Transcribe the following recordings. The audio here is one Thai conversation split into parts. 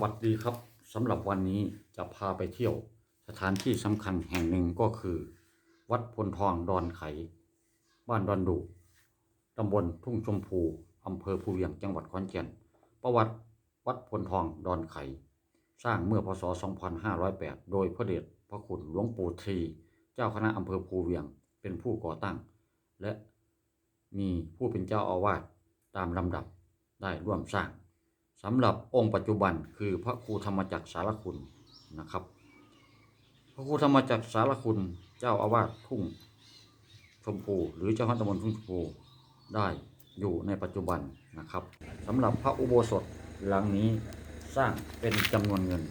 วัสดีครับสำหรับวันนี้จะพาไปเที่ยวสถานที่สำคัญแห่งหนึ่งก็คือ วัดพลทองดอนไข บ้านดอนดุตำบลทุ่งชมพูอำเภอภูเวียงจังหวัดขอนแก่น ประวัติวัดพลทองดอนไข สร้างเมื่อพศ 2508 โดยพระเดชพระคุณหลวงปู่ทีเจ้าคณะอำเภอภูเวียงเป็นผู้ก่อตั้ง และมีผู้เป็นเจ้าอาวาสตามลำดับได้ร่วมสร้าง สำหรับองค์ปัจจุบันคือพระครูธรรมจักรสารคุณนะครับ พระครูธรรมจักรสารคุณเจ้าอาวาสทุ่งชมพูหรือเจ้าคณะตำบลทุ่งชมพูได้อยู่ในปัจจุบันนะครับสำหรับพระอุโบสถหลังนี้สร้างเป็นจำนวนเงิน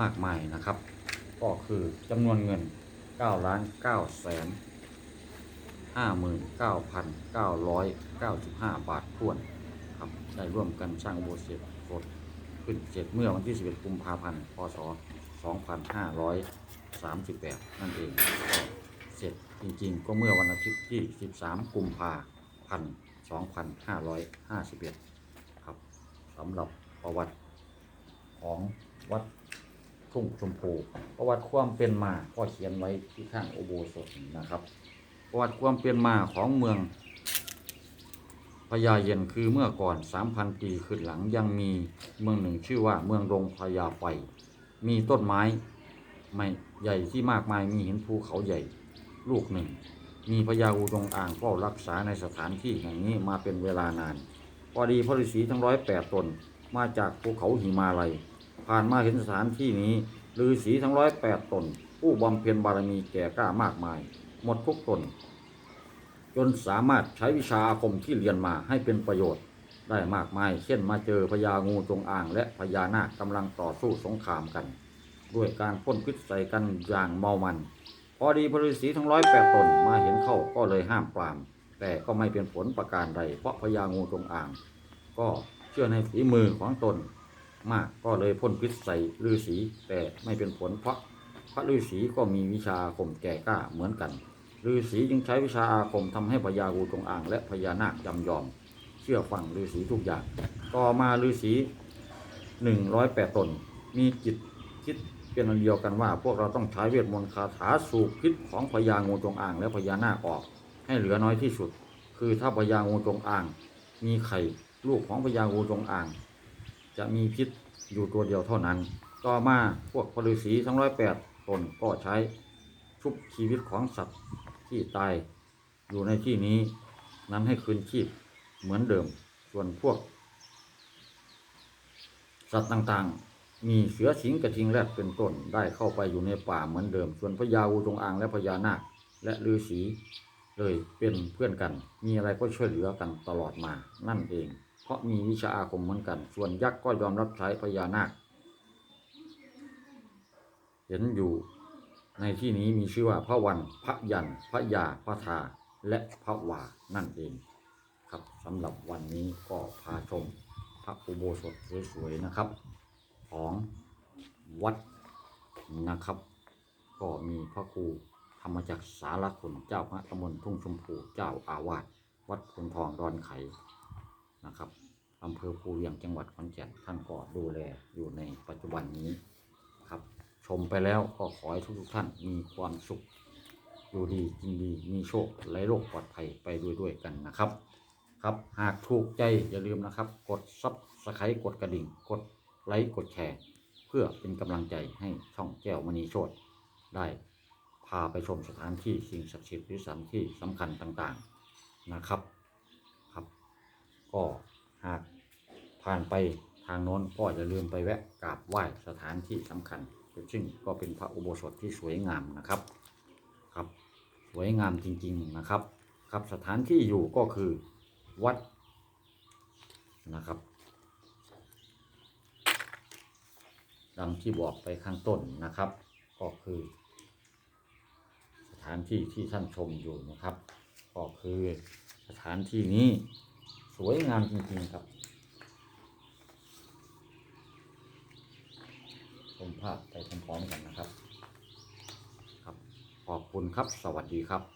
มากมายนะครับ ก็คือจำนวนเงิน9ล้าน9แสน59,995 บาทท้วน ครับได้ร่วมกันสร้างอุโบสถสดขึ้นเสร็จเมื่อวันที่ 11 กุมภาพันธ์ พศ 2538 นั่นเองเสร็จจริงๆ ก็เมื่อวันอาทิตย์ที่ 13 กุมภาพันธ์ 2551 ครับสำหรับประวัติของวัดทุ่งชมพูประวัติความเป็นมาก็เขียนไว้ที่ข้างโอโบสถนะครับ ประวัติความเป็นมาของเมือง พญาเย็นคือเมื่อก่อน 3,000 ปีขึ้นหลังยังมีเมืองหนึ่งชื่อว่าเมืองรงพญาไฟมีต้นไม้ไม่ใหญ่ที่มากมายมีหินภูเขาใหญ่ลูกหนึ่ง มีพญาอูจงอ่างเฝ้ารักษาในสถานที่แห่งนี้มาเป็นเวลานาน พอดีพระฤาษีทั้งร้อยแปดตนมาจากภูเขาหิมาลัย ผ่านมาเห็นสถานที่นี้ฤาษีทั้งร้อยแปดตน ผู้บำเพ็ญบารมีแก่กล้ามากมาย หมดทุกตน จนสามารถใช้วิชาอาคมที่เรียนมาให้เป็นประโยชน์ได้มากมาย เช่นมาเจอพญางูจงอาง และพญานาคกำลังต่อสู้สงครามกัน ด้วยการพ่นพิษใส่กันอย่างเมามัน พอดีพระฤาษีทั้งร้อยแปดตนมาเห็นเข้าก็เลยห้ามปราม แต่ก็ไม่เป็นผลประการใด เพราะพญางูจงอาง ก็เชื่อในฝีมือของตน มากก็เลยพ่นพิษใส่ฤาษีแต่ไม่เป็นผลเพราะพระฤาษีก็มีวิชาอาคมแก่กล้าเหมือนกัน ฤาษีจึงใช้วิชาอาคมทำให้พญางูจงอาง และพญานาคจำยอม เชื่อฟังฤาษีทุกอย่าง ต่อมาฤาษีหนึ่งร้อยแปดตน มีจิตคิดเป็นอันเดียวกันว่า พวกเราต้องใช้เวทมนต์คาถาสูบพิษของพญางูจงอาง และพญานาคออก ให้เหลือน้อยที่สุด คือถ้าพญางูจงอาง มีไข่ลูกของพญางูจงอาง จะมีพิษอยู่ตัวเดียวเท่านั้น ต่อมาพวกฤาษีทั้งร้อยแปดตนก็ใช้ชุบชีวิตของสัตว์ ที่ตายอยู่ในที่นี้นั้นให้คืนชีพเหมือนเดิม ส่วนพวก สัตว์ต่างๆ มีเสือสิงกระทิงแรดเป็นต้นได้เข้าไปอยู่ในป่าเหมือนเดิม ส่วนพญาวูจงอางและพญานาคและฤาษีเลยเป็นเพื่อนกัน มีอะไรก็ช่วยเหลือกันตลอดมา นั่นเอง เพราะมีวิชาอาคมเหมือนกัน ส่วนยักษ์ก็ยอมรับใช้พญานาค เห็นอยู่ ในที่นี้มีชื่อว่าพระวันพระยันพระยาพระทาและพระวานั่นเองครับสำหรับวันนี้ก็พาชมพระอุโบสถสวยๆนะครับ ของวัดนะครับ ก็มีพระครูธรรมจักสารคุณเจ้าพระตำบลทุ่งชมพูเจ้าอาวาสวัดพลทองดอนไขนะครับอำเภอภูเวียงจังหวัดขอนแก่นท่านก็ดูแลอยู่ในปัจจุบันนี้ ชมไปแล้วก็ขอให้ทุกท่านมีความสุขอยู่ดีกินดีมีโชคไร้โรคปลอดภัยไปด้วยด้วยกันนะครับ ครับหากถูกใจอย่าลืมนะครับ กดซับสไครต์กดกระดิ่ง กดไลค์กดแชร์ เพื่อเป็นกำลังใจให้ช่องแก้วมณีโชตได้พาไปชมสถานที่สิ่งศักดิ์สิทธิ์หรือสถานที่สำคัญต่างๆนะครับครับ ก็หากผ่านไปทางโน้นก็อย่าลืมไปแวะกราบไหว้สถานที่สำคัญ ซึ่งก็เป็นพระอุโบสถที่สวยงามนะครับครับ สวยงามจริง ๆนะครับ ครับสถานที่อยู่ก็คือวัดนะครับดังที่บอกไปข้างต้นนะครับ ก็คือ สถานที่ที่ท่านชมอยู่นะครับ ก็คือสถานที่นี้สวยงามจริงๆครับ ชมภาพไปพร้อมๆกันนะครับ ครับ ขอบคุณครับ สวัสดีครับ